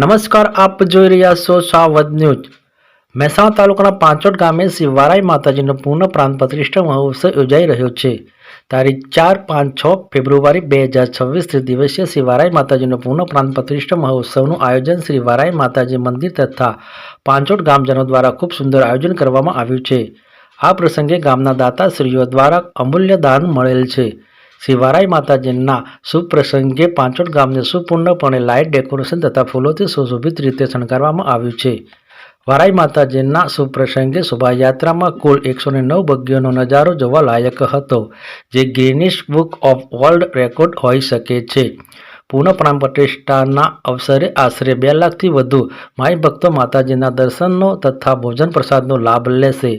નમસ્કાર, આપ જોઈ રહ્યા છો સાવધ ન્યૂઝ. મહેસાણા તાલુકાના પાંચોટ ગામે શ્રી વારાઈ માતાજીનો પૂર્ણ પ્રાંત પ્રતિષ્ઠા મહોત્સવ યોજાઈ રહ્યો છે. તારીખ ચાર પાંચ છ ફેબ્રુઆરી બે હજાર છવ્વીસથી દિવસીય શ્રી વારાઈ માતાજીનો પૂર્ણ પ્રાંત પ્રતિષ્ઠા મહોત્સવનું આયોજન શ્રી વારાય માતાજી મંદિર તથા પાંચોટ ગામજનો દ્વારા ખૂબ સુંદર આયોજન કરવામાં આવ્યું છે. આ પ્રસંગે ગામના દાતાશ્રીઓ દ્વારા અમૂલ્ય દાન મળેલ છે. શ્રી વારાઈ માતાજીના શુભ પ્રસંગે પાંચોટ ગામને સુપૂર્ણપણે લાઇટ ડેકોરેશન તથા ફૂલોથી સુશોભિત રીતે શણગારવામાં આવ્યું છે. વારાઈ માતાજીના શુભ પ્રસંગે શોભાયાત્રામાં કુલ એકસો નવ બગ્ગીઓનો નજારો જોવા લાયક હતો, જે Guinness book of world record હોઈ શકે છે. પૂર્ણ પ્રાણ પ્રતિષ્ઠાના અવસરે આશરે બે લાખથી વધુ માઈ ભક્તો માતાજીના દર્શનનો તથા ભોજન પ્રસાદનો લાભ લેશે.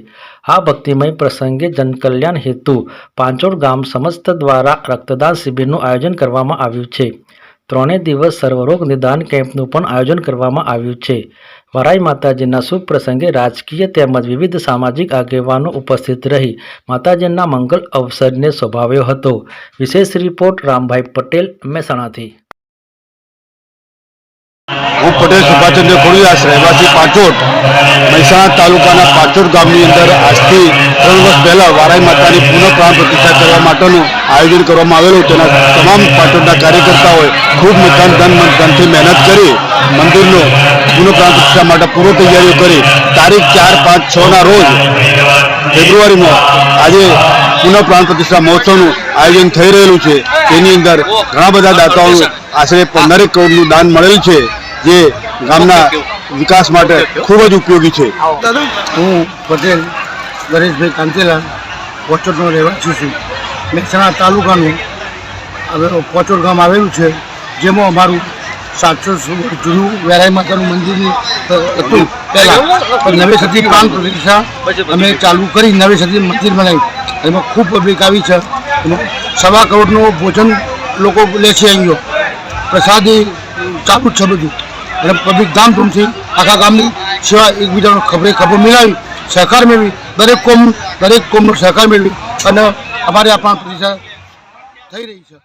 આ ભક્તિમય પ્રસંગે જનકલ્યાણ હેતુ પાંચોડ ગામ સમસ્ત દ્વારા રક્તદાન શિબિરનું આયોજન કરવામાં આવ્યું છે. ત્રણેય દિવસ સર્વરોગ નિદાન કેમ્પનું પણ આયોજન કરવામાં આવ્યું છે. વરાઈ માતાજીના શુભ પ્રસંગે રાજકીય તેમજ વિવિધ સામાજિક આગેવાનો ઉપસ્થિત રહી માતાજીના મંગલ અવસરને શોભાવ્યો હતો. વિશેષ રિપોર્ટ રામભાઈ પટેલ, મહેસાણાથી. હું પટેલ સુભાષચંદ્ર ખોડિયાસ રહેવાસી પાછોટ મહેસાણા તાલુકાના પાંચોટ ગામની અંદર આજથી ત્રણ વર્ષ પહેલા વારાઈ માતાની પુનઃ પ્રાણ પ્રતિષ્ઠા કરવા માટેનું આયોજન કરવામાં આવેલું. તેના તમામ પાંચોટના કાર્યકર્તાઓએ ખૂબ મતદાન ધન મતદાનથી મહેનત કરી મંદિરનો પુનઃ પ્રાણ પ્રતિષ્ઠા માટે પૂર્વ તૈયારીઓ કરી. તારીખ ચાર પાંચ છ ના રોજ ફેબ્રુઆરીમાં આજે પુનઃ પ્રાણ પ્રતિષ્ઠા મહોત્સવનું આયોજન થઈ રહેલું છે. તેની અંદર ઘણા બધા દાતાઓનું આશરે પંદરેક કરોડનું દાન મળેલ છે. જે ગામના વિકાસ માટે ખૂબ જ ઉપયોગી છે. હું પટેલ ગણેશભાઈ કાંતિલાલ પોચોટનો રહેવાસી છું. મહેસાણા તાલુકાનું હવે પોચોટ ગામ આવેલું છે જેમાં અમારું સાતસો જૂનું વેરાઈ માતાનું મંદિર હતું. પહેલાં પણ નવી સદી પ્રાણ પ્રતિષ્ઠા અમે ચાલુ કરી નવી સદી મંદિર બનાવી એમાં ખૂબ પબ્લિક આવી છે. એમાં સવા કરોડનું ભોજન લોકો લે છે અહીંયા. પ્રસાદી ચાલુ જ છે બધું. અને પબ્લિક ધામધૂમથી આખા ગામની સેવા એકબીજાનો ખબરે ખબર મેળવી સહકાર મેળવી. દરેક કોમ દરેક કોમનો સહકાર મેળવી. અને અમારે આ પ્રાણ પ્રતિષ્ઠા થઈ રહી છે.